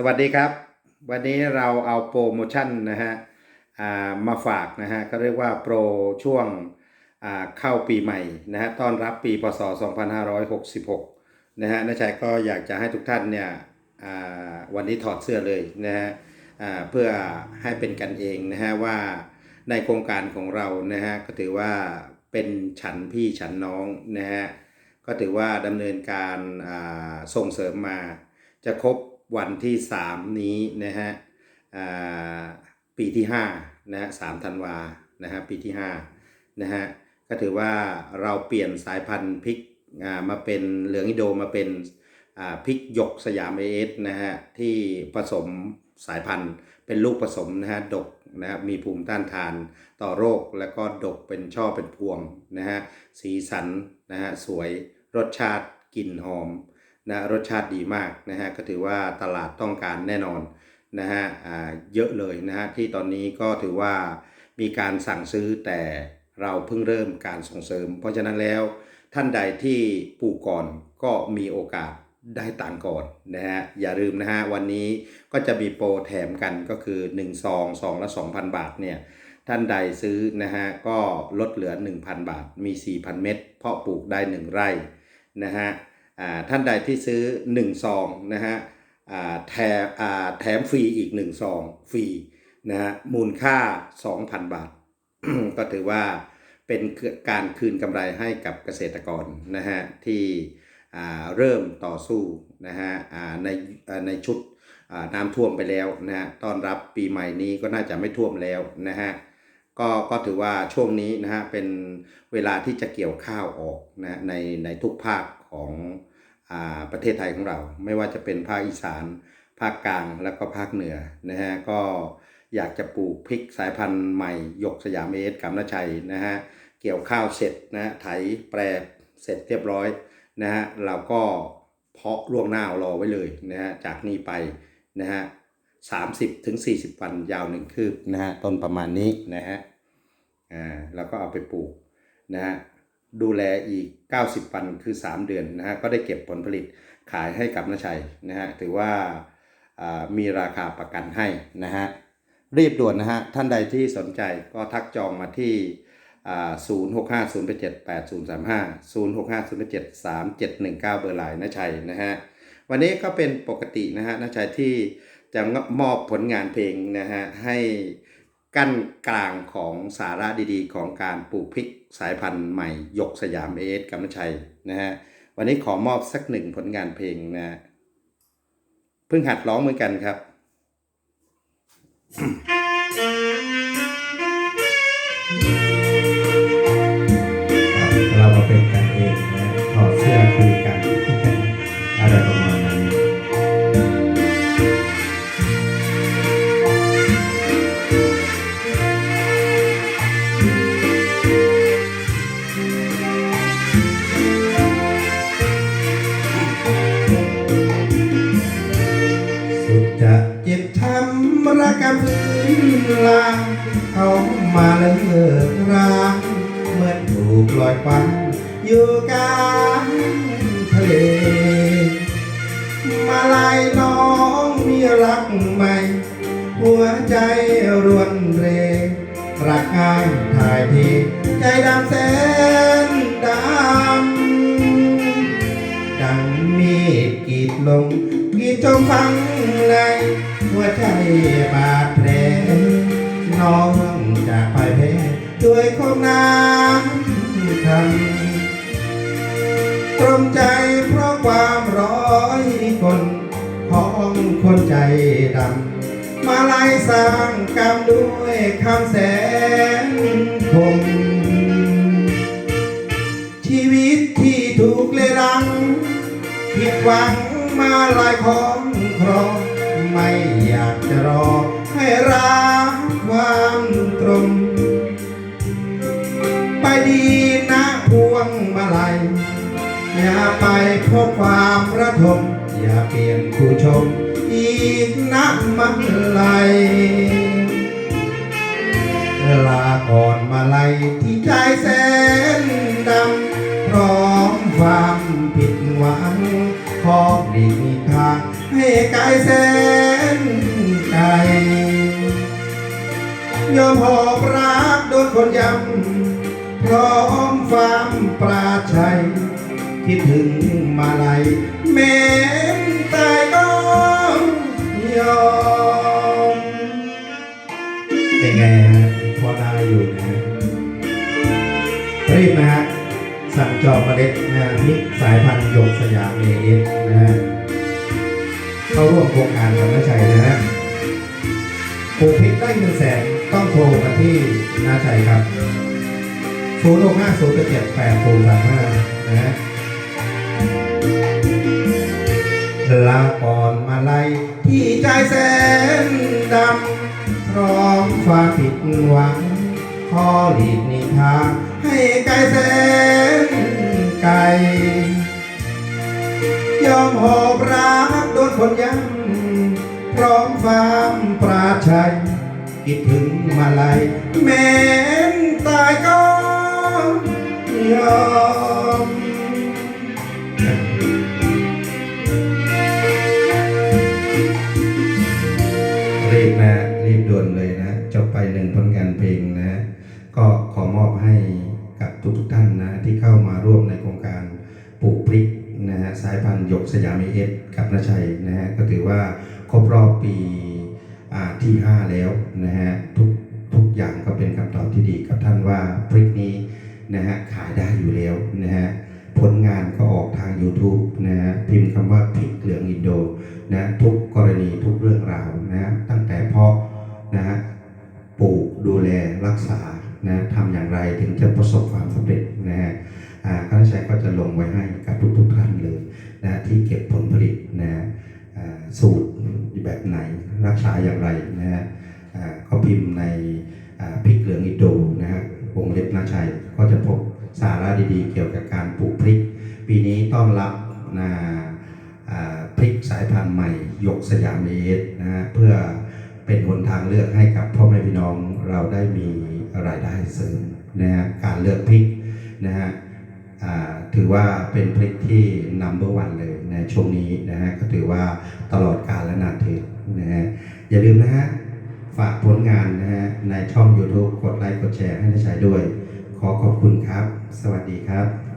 สวัสดีครับ วันนี้เราเอาโปรโมชั่นนะฮะมาฝากนะฮะก็เรียกว่าโปรช่วงเข้าปีใหม่นะฮะต้อนรับปีพศ 2566 นะฮะน้าชัยก็อยากจะให้ทุกท่านเนี่ยวันนี้ถอดเสื้อเลยนะฮะเพื่อให้เป็นกันเองนะฮะว่าในโครงการของเรานะฮะก็ถือว่าเป็นฉันพี่ฉันน้องนะฮะก็ถือว่าดำเนินการส่งเสริมมาจะครบ วันที่ 3 นี้นะฮะปีที่5นะฮะสามธันวานะฮะปีที่5นะฮะก็ถือว่าเราเปลี่ยนสายพันธุ์พริกมาเป็นเหลืองอิโดมาเป็นพริกหยกสยามเอสนะฮะที่ผสมสายพันธุ์เป็นลูกผสมนะฮะดกนะฮะมีภูมิต้านทานต่อโรคแล้วก็ดกเป็นช่อเป็นพวงนะฮะสีสันนะฮะสวยรสชาติกลิ่นหอม นะรสชาติดีมากนะฮะก็ถือว่าตลาดต้องการแน่นอนนะฮะอ่าเยอะเลยนะฮะที่ตอนนี้ก็ถือว่ามีการสั่งซื้อแต่เราเพิ่งเริ่มการส่งเสริม เพราะฉะนั้นแล้วท่านใดที่ปลูกก่อนก็มีโอกาสได้ตังก่อนนะฮะอย่าลืมนะฮะวันนี้ก็จะมีโปรแถมกันก็คือ1ซองซองละ2,000 บาทเนี่ยท่านใดซื้อนะฮะก็ลดเหลือ 1,000 บาทมี 4,000 เม็ดเพาะปลูกได้ 1 ไร่นะฮะ ท่านใดที่ซื้อ 1 ซองนะฮะแถมแถมฟรีอีก 1 ซองฟรีนะฮะมูลค่า 2,000 บาท ก็ถือว่าเป็นการคืนกำไรให้กับเกษตรกรนะฮะที่เริ่มต่อสู้นะฮะในในชุดน้ำท่วมไปแล้วนะฮะต้อนรับปีใหม่นี้ก็น่าจะไม่ท่วมแล้วนะฮะ ก็ก็ถือว่าช่วงนี้นะฮะเป็นเวลาที่จะเกี่ยวข้าวออกนะในในทุกภาคของอ่าประเทศไทยของเรา ไม่ว่าจะเป็นภาคอีสาน ภาคกลางแล้วก็ภาคเหนือนะฮะก็อยากจะปลูกพริกสายพันธุ์ใหม่หยกสยามเอสกำนชัยนะฮะเกี่ยวข้าวเสร็จนะฮะไถแปรเสร็จเรียบร้อยนะฮะเราก็เพาะล่วงหน้ารอไว้เลยนะฮะจากนี้ไปนะฮะสามสิบถึงสี่สิบวันยาวหนึ่งคืบนะฮะต้นประมาณนี้นะฮะ อ่าแล้วก็เอาไปปลูกนะฮะดูแลอีก 90 วันคือ 3 เดือนนะฮะก็ได้เก็บผลผลิตขายให้กับนาชัยนะฮะถือว่าอ่ามีราคาประกันให้นะฮะรีบด่วนนะฮะท่านใดที่สนใจก็ทักจองมาที่ 0 6 5 0 8 7 8 0 3 5 0 6 5 0 7 3 7 1 9 เบอร์ไลน์นาชัยนะฮะวันนี้ก็เป็นปกตินะฮะนาชัยที่จะมอบผลงานเพลงนะฮะให้ กั้นกลางของสาระดีๆ ของการปลูกพริกสายพันธุ์ใหม่หยกสยามเอสกำมชัยนะฮะวันนี้ขอมอบสักหนึ่งผลงานเพลงนะฮะเพิ่งหัดร้องเหมือนกันครับ ลอยไปอยู่กลางทะเล มาลายน้องมีรักใหม่ หัวใจรวนเร รักง่ายถ่ายทีใจดำแสนดำดังมีดกีดลงกีดจงฟังในหัวใจบาดแผลน้องจากไปแพ้ด้วยคมน้ำ คำตรมใจเพราะความร้อยคนของคนใจดำ มาไล่สร้างกรรมด้วยคำแสนคม ชีวิตที่ถูกเลรัง ผิดหวังมาลายของครองไม่อยากจะรอให้รักความตรง ลัยอย่าไปพบความระทม อย่าเปลี่ยนผู้ชม อีกนะมาลัยลาก่อนมาไลที่ใจแสนดำพร้อมความผิดหวังขอหลีกทางให้ไกลแสนไกลยอมหอบรักโดนคนยำพร้อม ฟาร์มปราชัยคิดถึงมาลัยแม้นตายก็ยอมเป็นไงฮะพอได้อยู่นะฮะรีบนะฮะสั่งจองเมล็ดนะฮะพริกสายพันธุ์หยกสยามเอเอสนะฮะเข้าร่วมโครงการกับนาชัยนะฮะปลูกพริกได้เงินแสนต้องโทรมาที่นาชัยครับ 0 6 5 0 7 8 0 3 5นะฮะลาก่อนมาไล่ที่ใจแสนดำพร้อมฟ้าผิดหวังขอหลีกนีทางให้ไกลแสนไกล ยอมหอบรักโดนคนย้ำพร้อมฟามปราชัยคิดถึงมาลัยแม้นตายก็ ยอมรีบนะ รีบด่วนเลยนะจบไปหนึ่งผลงานเพลงนะ ก็ขอมอบให้กับทุกทท่านนะ ที่เข้ามาร่วมในโครงการปลูกพริกนะฮะสายพันธุ์หยกสยามเอสกับนาชัยนะฮะก็ถือว่าครบรอบปีที่ 5 แล้วนะฮะทุกทุกอย่างก็เป็นคำตอบที่ดีกับท่านว่าพริกนี้ นะฮะขายได้อยู่แล้วนะฮะผลงานก็ออกทาง YouTube นะฮะพิมพ์คำว่าพริกเหลืองอินโดนะทุกกรณีทุกเรื่องราวนะฮะตั้งแต่เพาะนะฮะปลูกดูแลรักษานะทำอย่างไรถึงจะประสบความสำเร็จนะฮะข้าราชการก็จะลงไว้ให้กับทุกๆท่านเลยนะที่เก็บผลผลิตนะสูตรแบบไหนรักษาอย่างไรนะฮะก็พิมพ์ในพริกเหลืองอินโดนะฮะ วงเล็บนาชัย ก็จะพบสาระดีๆ เกี่ยวกับการปลูกพริก ปีนี้ต้อนรับนะอ่าพริกสายพันธุ์ใหม่หยกสยามเอสนะฮะเพื่อเป็นหนทางเลือกให้กับพ่อแม่พี่น้องเราได้มีรายได้เสริมนะฮะการเลือกพริกนะฮะถือว่าเป็นพริกที่นัมเบอร์วันเลยในช่วงนี้นะฮะก็ถือว่าตลอดกาลและนานเทศนะฮะอย่าลืมนะฮะ ฝากผลงานนะฮะในช่อง YouTube กดไลค์กดแชร์ให้ได้ใช้ด้วย ขอขอบคุณครับ สวัสดีครับ